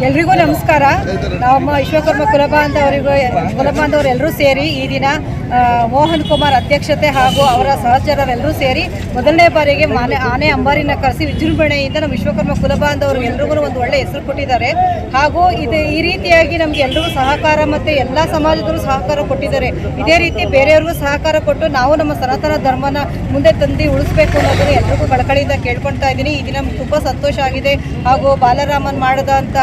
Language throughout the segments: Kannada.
ನಮಸ್ಕಾರ. ನಮ್ಮ ವಿಶ್ವಕರ್ಮ ಕುಲಬಾಂಧವರಿಗೂ ಕುಲಬಾಂಧವರು ಎಲ್ಲರೂ ಸೇರಿ ಈ ದಿನ ಮೋಹನ್ ಕುಮಾರ್ ಅಧ್ಯಕ್ಷತೆ ಹಾಗೂ ಅವರ ಸಹಚರರೆಲ್ಲರೂ ಸೇರಿ ಮೊದಲನೇ ಬಾರಿಗೆ ಮಾನೆ ಆನೆ ಅಂಬಾರಿನ ಕರೆಸಿ ವಿಜೃಂಭಣೆಯಿಂದ ನಮ್ಮ ವಿಶ್ವಕರ್ಮ ಕುಲಬಾಂಧವರು ಎಲ್ರಿಗೂ ಒಂದು ಒಳ್ಳೆ ಹೆಸರು ಕೊಟ್ಟಿದ್ದಾರೆ. ಹಾಗೂ ಇದು ಈ ರೀತಿಯಾಗಿ ನಮಗೆ ಎಲ್ರಿಗೂ ಸಹಕಾರ ಮತ್ತು ಎಲ್ಲ ಸಮಾಜದವರು ಸಹಕಾರ ಕೊಟ್ಟಿದ್ದಾರೆ. ಇದೇ ರೀತಿ ಬೇರೆಯವ್ರಿಗೂ ಸಹಕಾರ ಕೊಟ್ಟು ನಾವು ನಮ್ಮ ಸನಾತನ ಧರ್ಮನ ಮುಂದೆ ತಂದು ಉಳಿಸ್ಬೇಕು ಅನ್ನೋದನ್ನು ಎಲ್ರಿಗೂ ಕಳಕಳಿಯಿಂದ ಕೇಳ್ಕೊಳ್ತಾ ಇದ್ದೀನಿ. ಈ ದಿನ ತುಂಬ ಸಂತೋಷ ಆಗಿದೆ. ಹಾಗೂ ಬಾಲರಾಮನ್ ಮಾಡಿದಂಥ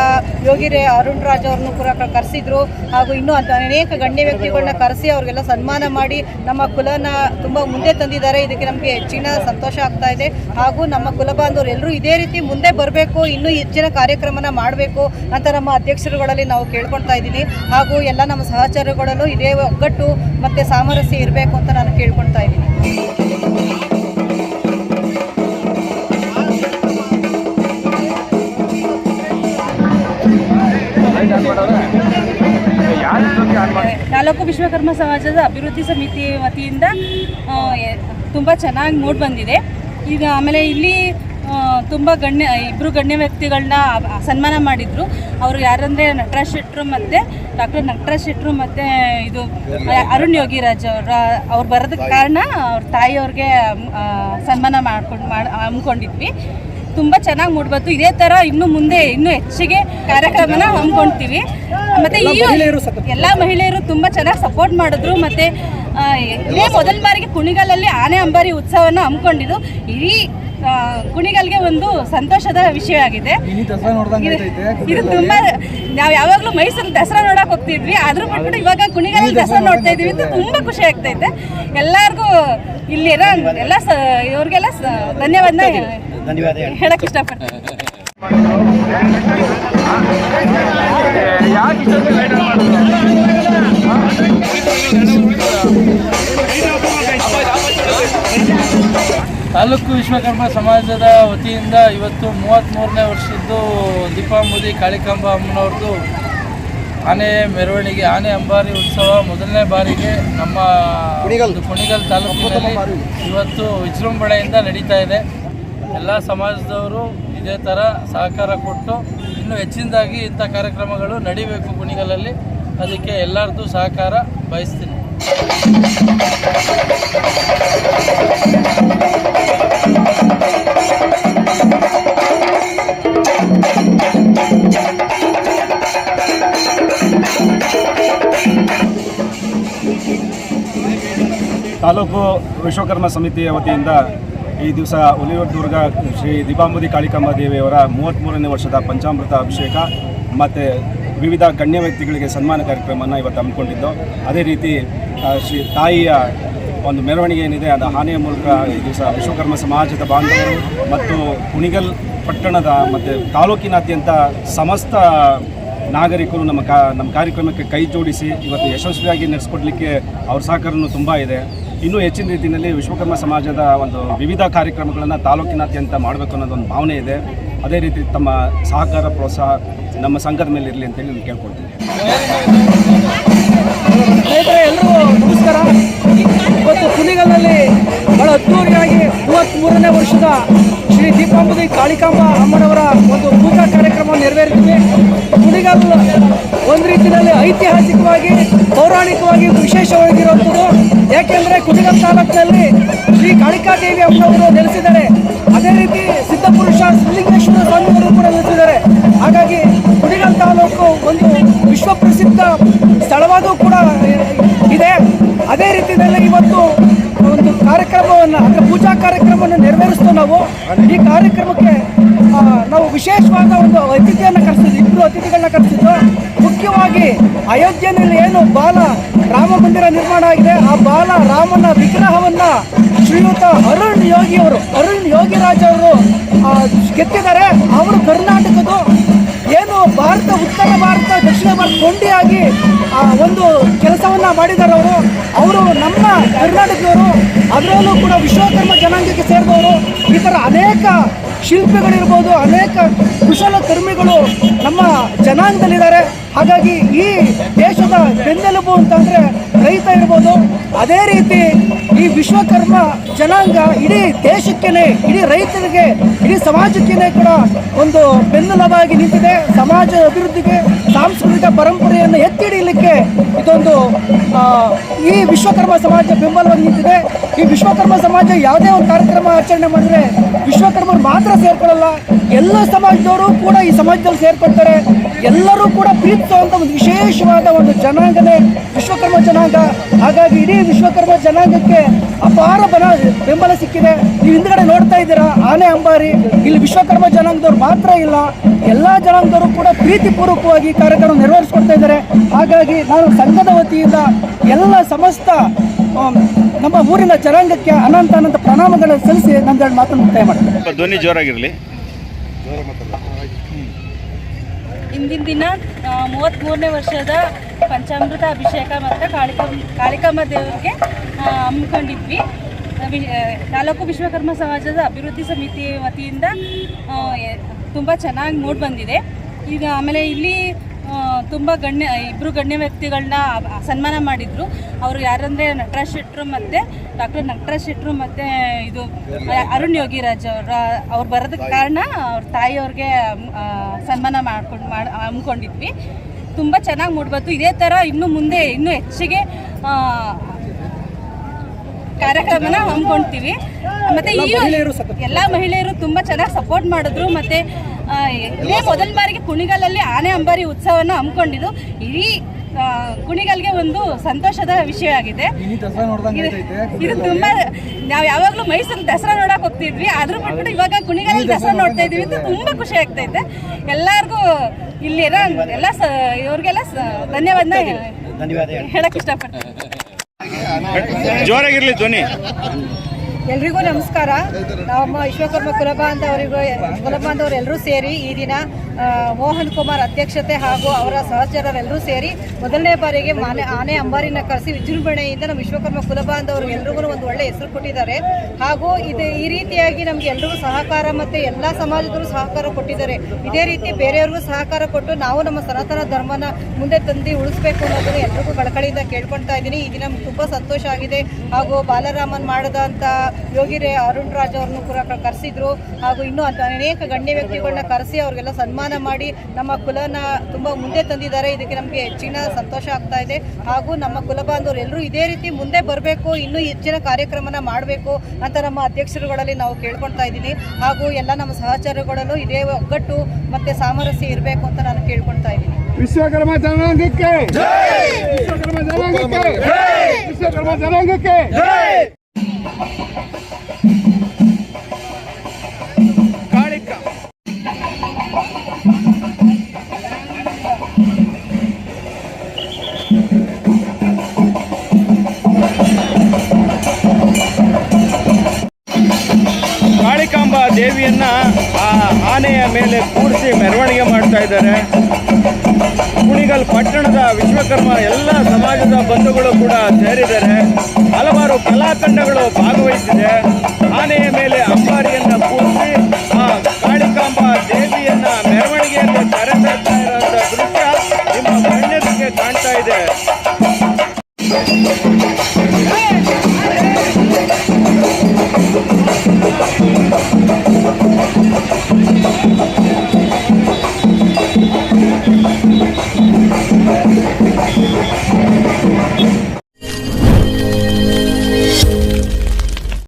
ಯೋಗಿ ರೇ ಅರುಣ್ ರಾಜ್ ಅವ್ರನ್ನು ಕೂಡ ಕರೆಸಿದ್ರು. ಹಾಗೂ ಇನ್ನೂ ಅನೇಕ ಗಣ್ಯ ವ್ಯಕ್ತಿಗಳನ್ನ ಕರೆಸಿ ಅವ್ರಿಗೆಲ್ಲ ಸನ್ಮಾನ ಮಾಡಿ ನಮ್ಮ ಕುಲನ ತುಂಬ ಮುಂದೆ ತಂದಿದ್ದಾರೆ. ಇದಕ್ಕೆ ನಮಗೆ ಹೆಚ್ಚಿನ ಸಂತೋಷ ಆಗ್ತಾ ಇದೆ. ಹಾಗೂ ನಮ್ಮ ಕುಲ ಬಾಂಧವರು ಎಲ್ಲರೂ ಇದೇ ರೀತಿ ಮುಂದೆ ಬರಬೇಕು, ಇನ್ನೂ ಹೆಚ್ಚಿನ ಕಾರ್ಯಕ್ರಮನ ಮಾಡಬೇಕು ಅಂತ ನಮ್ಮ ಅಧ್ಯಕ್ಷರುಗಳಲ್ಲಿ ನಾವು ಕೇಳ್ಕೊಳ್ತಾ ಇದ್ದೀನಿ. ಹಾಗೂ ಎಲ್ಲ ನಮ್ಮ ಸಹಚರಗಳಲ್ಲೂ ಇದೇ ಒಗ್ಗಟ್ಟು ಮತ್ತು ಸಾಮರಸ್ಯ ಇರಬೇಕು ಅಂತ ನಾನು ಕೇಳ್ಕೊಳ್ತಾ ಇದ್ದೀನಿ. ತಾಲೂಕು ವಿಶ್ವಕರ್ಮ ಸಮಾಜದ ಅಭಿವೃದ್ಧಿ ಸಮಿತಿ ವತಿಯಿಂದ ತುಂಬ ಚೆನ್ನಾಗಿ ಮೂಡ್ ಬಂದಿದೆ. ಈಗ ಆಮೇಲೆ ಇಲ್ಲಿ ತುಂಬ ಗಣ್ಯ ಇಬ್ಬರು ಗಣ್ಯ ವ್ಯಕ್ತಿಗಳನ್ನ ಸನ್ಮಾನ ಮಾಡಿದರು. ಅವರು ಯಾರಂದರೆ ನಟರಾಜ್ ಶೆಟ್ಟರು ಮತ್ತು ಡಾಕ್ಟರ್ ನಟರಾಜ್ ಶೆಟ್ಟರು ಮತ್ತು ಇದು ಅರುಣ್ ಯೋಗಿರಾಜ್ ಅವರು, ಅವ್ರು ಬರೋದಕ್ಕೆ ಕಾರಣ ಅವ್ರ ತಾಯಿಯವ್ರಿಗೆ ಸನ್ಮಾನ ಮಾಡ್ಕೊಂಡು, ಮಾಡಿ, ಹಮ್ಮಿಕೊಂಡಿದ್ವಿ. ತುಂಬ ಚೆನ್ನಾಗಿ ಮೂಡ್ಬತ್ತು ಇದೇ ಥರ ಇನ್ನು ಮುಂದೆ ಇನ್ನೂ ಹೆಚ್ಚಿಗೆ ಕಾರ್ಯಕ್ರಮನ ಹಮ್ಮಿಕೊಳ್ತೀವಿ ಮತ್ತು ಈ ಎಲ್ಲ ಮಹಿಳೆಯರು ತುಂಬ ಚೆನ್ನಾಗಿ ಸಪೋರ್ಟ್ ಮಾಡಿದ್ರು. ಮತ್ತು ಇದೇ ಮೊದಲ ಬಾರಿಗೆ ಕುಣಿಗಲಲ್ಲಿ ಆನೆ ಅಂಬಾರಿ ಉತ್ಸವನ ಹಮ್ಮಿಕೊಂಡಿದ್ದು. ಇಡೀ ಕುಣಿಗಲ್ಗೆ ಒಂದು ಸಂತೋಷದ ವಿಷಯ ಆಗಿದೆ. ಇದು ತುಂಬಾ ನಾವು ಯಾವಾಗಲೂ ಮೈಸೂರು ದಸರಾ ನೋಡಕ್ ಹೋಗ್ತಿದ್ವಿ. ಅದ್ರ ಬಿಟ್ಬಿಟ್ಟು ಇವಾಗ ಕುಣಿಗಲ್ ದಸರಾ ನೋಡ್ತಾ ಇದೀವಿ ಅಂತ ತುಂಬಾ ಖುಷಿ ಆಗ್ತೈತೆ ಎಲ್ಲರಿಗೂ ಇಲ್ಲಿರೋ ಎಲ್ಲ ಇವ್ರಿಗೆಲ್ಲ ಸ- ಧನ್ಯವಾದ ಹೇಳಕ್ ಇಷ್ಟಪಡ್ತೀನಿ. ತಾಲೂಕು ವಿಶ್ವಕರ್ಮ ಸಮಾಜದ ವತಿಯಿಂದ ಇವತ್ತು ಮೂವತ್ತ್ಮೂರನೇ ವರ್ಷದ್ದು ದೀಪಾಂಬುದಿ ಕಾಳಿಕಾಂಬ ಅಮ್ಮನವ್ರದ್ದು ಆನೆ ಮೆರವಣಿಗೆ ಆನೆ ಅಂಬಾರಿ ಉತ್ಸವ ಮೊದಲನೇ ಬಾರಿಗೆ ನಮ್ಮ ಕುಣಿಗಲ್. ತಾಲೂಕಿನಲ್ಲಿ ಇವತ್ತು ವಿಜೃಂಭಣೆಯಿಂದ ನಡೀತಾ ಇದೆ. ಎಲ್ಲ ಸಮಾಜದವರು ಇದೇ ಥರ ಸಹಕಾರ ಕೊಟ್ಟು ಇನ್ನೂ ಹೆಚ್ಚಿನದಾಗಿ ಇಂಥ ಕಾರ್ಯಕ್ರಮಗಳು ನಡಿಬೇಕು ಕುಣಿಗಲಲ್ಲಿ. ಅದಕ್ಕೆ ಎಲ್ಲರದ್ದು ಸಹಕಾರ ಬಯಸ್ತೀನಿ. ತಾಲೂಕು ವಿಶ್ವಕರ್ಮ ಸಮಿತಿಯ ವತಿಯಿಂದ ಈ ದಿವಸ ಹುಲಿಯೂರು ಶ್ರೀ ದಿಬಾಂಬುದಿ ಕಾಳಿಕಮ್ಮ ದೇವಿಯವರ ಮೂವತ್ತ್ಮೂರನೇ ವರ್ಷದ ಪಂಚಾಮೃತ ಅಭಿಷೇಕ ಮತ್ತು ವಿವಿಧ ಗಣ್ಯ ವ್ಯಕ್ತಿಗಳಿಗೆ ಸನ್ಮಾನ ಕಾರ್ಯಕ್ರಮವನ್ನು ಇವತ್ತು ಹಮ್ಮಿಕೊಂಡಿದ್ದು. ಅದೇ ರೀತಿ ಶ್ರೀ ತಾಯಿಯ ಒಂದು ಮೆರವಣಿಗೆ ಏನಿದೆ, ಅದು ಆನೆಯ ಮೂಲಕ ಈ ದಿವಸ ವಿಶ್ವಕರ್ಮ ಸಮಾಜದ ಬಾಂಧವರು ಮತ್ತು ಕುಣಿಗಲ್ ಪಟ್ಟಣದ ಮತ್ತು ತಾಲೂಕಿನಾದ್ಯಂತ ಸಮಸ್ತ ನಾಗರಿಕರು ನಮ್ಮ ಕಾ, ನಮ್ಮ ಕಾರ್ಯಕ್ರಮಕ್ಕೆ ಕೈ ಜೋಡಿಸಿ ಇವತ್ತು ಯಶಸ್ವಿಯಾಗಿ ನಡೆಸ್ಕೊಡ್ಲಿಕ್ಕೆ ಅವ್ರ ಸಹಕಾರನೂ ತುಂಬ ಇದೆ. ಇನ್ನೂ ಹೆಚ್ಚಿನ ರೀತಿಯಲ್ಲಿ ವಿಶ್ವಕರ್ಮ ಸಮಾಜದ ಒಂದು ವಿವಿಧ ಕಾರ್ಯಕ್ರಮಗಳನ್ನು ತಾಲೂಕಿನಾದ್ಯಂತ ಮಾಡಬೇಕು ಅನ್ನೋದೊಂದು ಭಾವನೆ ಇದೆ. ಅದೇ ರೀತಿ ತಮ್ಮ ಸಹಕಾರ, ಪ್ರೋತ್ಸಾಹ ನಮ್ಮ ಸಂಘದ ಮೇಲೆ ಇರಲಿ ಅಂತೇಳಿ ನಾನು ಕೇಳ್ಕೊಳ್ತೀನಿ. ಎಲ್ಲರೂ ನಮಸ್ಕಾರ. ಇವತ್ತು ಕುಣಿಗಲ್ನಲ್ಲಿ ಬಹಳ ಅದ್ದೂರಿಯಾಗಿ ಮೂವತ್ತ್ಮೂರನೇ ವರ್ಷದ ಶ್ರೀ ದೀಪಾಂಬುದಿ ಕಾಳಿಕಾಂಬ ಅಮ್ಮನವರ ಒಂದು ಪೂಜಾ ಕಾರ್ಯಕ್ರಮ ನೆರವೇರಿಸಿದೆ ಕುಣಿಗಲ್ ಒಂದು ರೀತಿಯಲ್ಲಿ ಐತಿಹಾಸಿಕವಾಗಿ, ಪೌರಾಣಿಕವಾಗಿ ವಿಶೇಷವಾಗಿರುವಂಥದ್ದು ತಾಲೂಕಿನಲ್ಲಿ ಶ್ರೀ ಕಾಳಿಕಾದೇವಿ ಅಮ್ಮನವರು ನೆಲೆಸಿದ್ದಾರೆ. ಅದೇ ರೀತಿ ಸಿದ್ಧಪುರುಷ ಶ್ರೀಲಿಂಗೇಶ್ವರ ಸ್ವಾಮಿಯವರು ಕೂಡ ನೆಲೆಸಿದ್ದಾರೆ. ಹಾಗಾಗಿ ಕುಡಿಗಲ್ ತಾಲೂಕು ಒಂದು ವಿಶ್ವ ಪ್ರಸಿದ್ಧ ಸ್ಥಳವಾಗೂ ಕೂಡ ಇದೆ. ಅದೇ ರೀತಿಯಲ್ಲಿ ಇವತ್ತು ಒಂದು ಕಾರ್ಯಕ್ರಮವನ್ನು, ಅಂದರೆ ಪೂಜಾ ಕಾರ್ಯಕ್ರಮವನ್ನು ನೆರವೇರಿಸ್ತು ನಾವು. ಈ ಕಾರ್ಯಕ್ರಮಕ್ಕೆ ನಾವು ವಿಶೇಷವಾದ ಒಂದು ಅತಿಥಿಯನ್ನು ಕರೆಸಿದ್ವಿ ಇಬ್ಬರು ಅತಿಥಿಗಳನ್ನ ಕರೆಸಿದ್ದು. ಮುಖ್ಯವಾಗಿ ಅಯೋಧ್ಯೆಯಲ್ಲಿ ಏನು ಬಾಲ ರಾಮ ಮಂದಿರ ನಿರ್ಮಾಣ ಆಗಿದೆ, ಆ ಬಾಲ ರಾಮನ ವಿಗ್ರಹವನ್ನ ಶ್ರೀಯುತ ಅರುಣ್ ಯೋಗಿ ಅವರು ಅರುಣ್ ಯೋಗಿರಾಜ್ ಅವರು ಕೆತ್ತಿದ್ದಾರೆ ಅವರು ಕರ್ನಾಟಕದ ಏನು ಭಾರತ, ಉತ್ತರ ಭಾರತ, ದಕ್ಷಿಣ ಭಾರತ ಕೊಂಡಿಯಾಗಿ ಒಂದು ಕೆಲಸವನ್ನ ಮಾಡಿದ್ದಾರೆ ಅವರು. ಅವರು ನಮ್ಮ ಕರ್ನಾಟಕದವರು, ಅದರಲ್ಲೂ ಕೂಡ ವಿಶ್ವಕರ್ಮ ಜನಾಂಗಕ್ಕೆ ಸೇರಿದವರು. ಈ ಅನೇಕ ಶಿಲ್ಪಿಗಳಿರ್ಬೋದು ಅನೇಕ ಕುಶಲಕರ್ಮಿಗಳು ನಮ್ಮ ಜನಾಂಗದಲ್ಲಿದ್ದಾರೆ. ಹಾಗಾಗಿ ಈ ದೇಶದ ಬೆನ್ನೆಲುಬು ಅಂತಂದರೆ ರೈತ ಇರ್ಬೋದು. ಅದೇ ರೀತಿ ಈ ವಿಶ್ವಕರ್ಮ ಜನಾಂಗ ಇಡೀ ದೇಶಕ್ಕೇ ಇಡೀ ರೈತರಿಗೆ, ಇಡೀ ಸಮಾಜಕ್ಕೇನೆ ಕೂಡ ಒಂದು ಬೆನ್ನೆಲುಬಾಗಿ ನಿಂತಿದೆ. ಸಮಾಜ ಅಭಿವೃದ್ಧಿಗೆ, ಸಾಂಸ್ಕೃತಿಕ ಪರಂಪರೆಯನ್ನು ಎತ್ತಿ ಹಿಡಿಯಲಿಕ್ಕೆ ಇದೊಂದು ಈ ವಿಶ್ವಕರ್ಮ ಸಮಾಜ ಬೆಂಬಲವಾಗಿ ನಿಂತಿದೆ. ಈ ವಿಶ್ವಕರ್ಮ ಸಮಾಜ ಯಾವುದೇ ಒಂದು ಕಾರ್ಯಕ್ರಮ ಆಚರಣೆ ಮಾಡಿದ್ರೆ ವಿಶ್ವಕರ್ಮರು ಮಾತ್ರ ಸೇರ್ಕೊಳ್ಳಲ್ಲ ಎಲ್ಲ ಸಮಾಜದವರು ಕೂಡ ಈ ಸಮಾಜದಲ್ಲಿ ಸೇರ್ಕೊಳ್ತಾರೆ. ಎಲ್ಲರೂ ಕೂಡ ಪ್ರೀತಿಸುವಂಥ ಒಂದು ವಿಶೇಷವಾದ ಒಂದು ಜನಾಂಗನೇ ವಿಶ್ವಕರ್ಮ ಜನಾಂಗ. ಹಾಗಾಗಿ ಇಡೀ ವಿಶ್ವಕರ್ಮ ಜನಾಂಗಕ್ಕೆ ಅಪಾರ ಬಲ, ಬೆಂಬಲ ಸಿಕ್ಕಿದೆ. ನೀವು ಹಿಂದ್ಗಡೆ ನೋಡ್ತಾ ಇದ್ದೀರಾ, ಆನೆ ಅಂಬಾರಿ. ಇಲ್ಲಿ ವಿಶ್ವಕರ್ಮ ಜನಾಂಗದವ್ರು ಮಾತ್ರ ಇಲ್ಲ, ಎಲ್ಲ ಜನಾಂಗದವರು ಕೂಡ ಪ್ರೀತಿಪೂರ್ವಕವಾಗಿ ಕಾರ್ಯಕ್ರಮ ನೆರವೇರಿಸ್ಕೊಡ್ತಾ ಇದ್ದಾರೆ. ಹಾಗಾಗಿ ನಾನು ಸಂಘದ ವತಿಯಿಂದ ಎಲ್ಲ ಸಮಸ್ತ ನಮ್ಮ ಊರಿನ ಜನಾಂಗಕ್ಕೆ ಅನಂತ ಅನಂತ ಪ್ರಣಾಮಗಳನ್ನು ಸಲ್ಲಿಸಿ ನಂದೆರಡು ಮಾತನ್ನು ಮುಕ್ತಾಯ ಮಾಡ್ತಾರೆ ಧ್ವನಿ ಜೋರಾಗಿರಲಿ. ಇಂದಿನ ದಿನ ಮೂವತ್ತ್ಮೂರನೇ ವರ್ಷದ ಪಂಚಾಮೃತ ಅಭಿಷೇಕ ಮತ್ತು ಕಾಳಿಕ ಕಾಳಿಕಮ್ಮ ದೇವರಿಗೆ ಹಮ್ಮಿಕೊಂಡಿದ್ವಿ. ತಾಲೂಕು ವಿಶ್ವಕರ್ಮ ಸಮಾಜದ ಅಭಿವೃದ್ಧಿ ಸಮಿತಿ ವತಿಯಿಂದ ತುಂಬ ಚೆನ್ನಾಗಿ ನೋಡಿ ಬಂದಿದೆ. ಈಗ ಆಮೇಲೆ ಇಲ್ಲಿ ತುಂಬ ಗಣ್ಯ ಇಬ್ಬರು ಗಣ್ಯ ವ್ಯಕ್ತಿಗಳನ್ನ ಸನ್ಮಾನ ಮಾಡಿದರು. ಅವರು ಯಾರಂದರೆ ನಟರಾಜ್ ಶೆಟ್ಟರು ಮತ್ತು ಡಾಕ್ಟರ್ ನಟರಾಜ್ ಶೆಟ್ಟರು ಮತ್ತು ಇದು ಅರುಣ್ ಯೋಗಿರಾಜ್ ಅವರು ಅವ್ರು ಬರೋದಕ್ಕೆ ಕಾರಣ ಅವ್ರ ತಾಯಿಯವ್ರಿಗೆ ಸನ್ಮಾನ ಮಾಡ್ಕೊಂಡು ಮಾಡಿ ಹಮ್ಮಿಕೊಂಡಿದ್ವಿ. ತುಂಬ ಚೆನ್ನಾಗಿ ಮೂಡ್ಬತ್ತು. ಇದೇ ಥರ ಇನ್ನು ಮುಂದೆ ಇನ್ನೂ ಹೆಚ್ಚಿಗೆ ಕಾರ್ಯಕ್ರಮನ ಹಮ್ಮಿಕೊಳ್ತೀವಿ ಮತ್ತೆ ಈ ಎಲ್ಲ ಮಹಿಳೆಯರು ತುಂಬ ಚೆನ್ನಾಗಿ ಸಪೋರ್ಟ್ ಮಾಡಿದ್ರು. ಮತ್ತೆ ಇದೇ ಮೊದಲ ಬಾರಿಗೆ ಕುಣಿಗಲಲ್ಲಿ ಆನೆ ಅಂಬಾರಿ ಉತ್ಸವನ ಹಮ್ಮಿಕೊಂಡಿದ್ದು. ಇಡೀ ಕುಣಿಗಲ್ಗೆ ಒಂದು ಸಂತೋಷದ ವಿಷಯ ಆಗಿದೆ. ಇದು- ತುಂಬಾ ನಾವು ಯಾವಾಗಲೂ ಮೈಸೂರು ದಸರಾ ನೋಡಕ್ ಹೋಗ್ತಿದ್ವಿ. ಅದ್ರ ಬಿಟ್ಬಿಟ್ಟು ಇವಾಗ ಕುಣಿಗಲ್ ದಸರಾ ನೋಡ್ತಾ ಇದೀವಿ ಅಂತ ತುಂಬಾ ಖುಷಿ ಆಗ್ತೈತೆ. ಎಲ್ಲರಿಗೂ ಇಲ್ಲಿ ಎಲ್ಲ ಸ ಇವ್ರಿಗೆಲ್ಲ ಧನ್ಯವಾದ ಹೇಳಕ್ ಇಷ್ಟಪಡ್ತೀನಿ. ಜೋರಾಗಿರ್ಲಿ ಧ್ವನಿ. ಎಲ್ರಿಗೂ ನಮಸ್ಕಾರ. ನಮ್ಮ ವಿಶ್ವಕರ್ಮ ಕುಲಬಾಂಧವರಿಗೂ ಕುಲಬಾಂಧವರೆಲ್ಲರೂ ಸೇರಿ ಈ ದಿನ ಮೋಹನ್ ಕುಮಾರ್ ಅಧ್ಯಕ್ಷತೆ ಹಾಗೂ ಅವರ ಸಹಚರರೆಲ್ಲರೂ ಸೇರಿ ಮೊದಲನೇ ಬಾರಿಗೆ ಮಾನೆ ಆನೆ ಅಂಬಾರಿನ ಕರೆಸಿ ವಿಜೃಂಭಣೆಯಿಂದ ನಮ್ಮ ವಿಶ್ವಕರ್ಮ ಕುಲಬಾಂಧವರು ಎಲ್ರಿಗೂ ಒಂದು ಒಳ್ಳೆ ಹೆಸರು ಕೊಟ್ಟಿದ್ದಾರೆ. ಹಾಗೂ ಇದು ಈ ರೀತಿಯಾಗಿ ನಮಗೆ ಎಲ್ಲರಿಗೂ ಸಹಕಾರ ಮತ್ತು ಎಲ್ಲ ಸಮಾಜದವರು ಸಹಕಾರ ಕೊಟ್ಟಿದ್ದಾರೆ. ಇದೇ ರೀತಿ ಬೇರೆಯವ್ರಿಗೂ ಸಹಕಾರ ಕೊಟ್ಟು ನಾವು ನಮ್ಮ ಸನಾತನ ಧರ್ಮನ ಮುಂದೆ ತಂದು ಉಳಿಸ್ಬೇಕು ಅನ್ನೋದನ್ನು ಎಲ್ರಿಗೂ ಕಳಕಳಿಯಿಂದ ಕೇಳ್ಕೊಳ್ತಾ ಇದ್ದೀನಿ. ಈ ದಿನ ತುಂಬ ಸಂತೋಷ ಆಗಿದೆ. ಹಾಗೂ ಬಾಲರಾಮನ್ ಮಾಡಿದಂಥ ಯೋಗಿರೇ ಅರುಣ್ ರಾಜ್ ಅವ್ರನ್ನು ಕೂಡ ಕರೆಸಿದ್ರು. ಹಾಗೂ ಇನ್ನೂ ಅಂತ ಅನೇಕ ಗಣ್ಯ ವ್ಯಕ್ತಿಗಳನ್ನ ಕರೆಸಿ ಅವ್ರಿಗೆಲ್ಲ ಸನ್ಮಾನ ಮಾಡಿ ನಮ್ಮ ಕುಲನ ತುಂಬ ಮುಂದೆ ತಂದಿದ್ದಾರೆ. ಇದಕ್ಕೆ ನಮಗೆ ಹೆಚ್ಚಿನ ಸಂತೋಷ ಆಗ್ತಾ ಇದೆ. ಹಾಗೂ ನಮ್ಮ ಕುಲ ಬಾಂಧವರು ಎಲ್ಲರೂ ಇದೇ ರೀತಿ ಮುಂದೆ ಬರಬೇಕು ಇನ್ನೂ ಹೆಚ್ಚಿನ ಕಾರ್ಯಕ್ರಮನ ಮಾಡಬೇಕು ಅಂತ ನಮ್ಮ ಅಧ್ಯಕ್ಷರುಗಳಲ್ಲಿ ನಾವು ಕೇಳ್ಕೊಳ್ತಾ ಇದ್ದೀನಿ. ಹಾಗೂ ಎಲ್ಲ ನಮ್ಮ ಸಹಚರಗಳಲ್ಲೂ ಇದೇ ಒಗ್ಗಟ್ಟು ಮತ್ತು ಸಾಮರಸ್ಯ ಇರಬೇಕು ಅಂತ ನಾನು ಕೇಳ್ಕೊಳ್ತಾ ಇದ್ದೀನಿ. ವಿಶ್ವಕರ್ಮ ಜನಾಂಗಕ್ಕೆ! ವಿಶ್ವಕರ್ಮ ಜನಾಂಗಕ್ಕೆ! ವಿಶ್ವಕರ್ಮ ಜನಾಂಗಕ್ಕೆ! ಕಾಳಿಕಾಂಬ ದೇವಿಯನ್ನ ಆ ಆನೆಯ ಮೇಲೆ ಕೂರಿಸಿ ಮೆರವಣಿಗೆ ಮಾಡ್ತಾ ಇದ್ದಾರೆ. ಕುಣಿಗಲ್ ಪಟ್ಟಣದ ವಿಶ್ವಕರ್ಮ ಎಲ್ಲ ಸಮಾಜದ ಬಂಧುಗಳು ಕೂಡ ಸೇರಿದ್ದಾರೆ. ಹಲವಾರು ಕಲಾತಂಡಗಳು ಭಾಗವಹಿಸಿದೆ.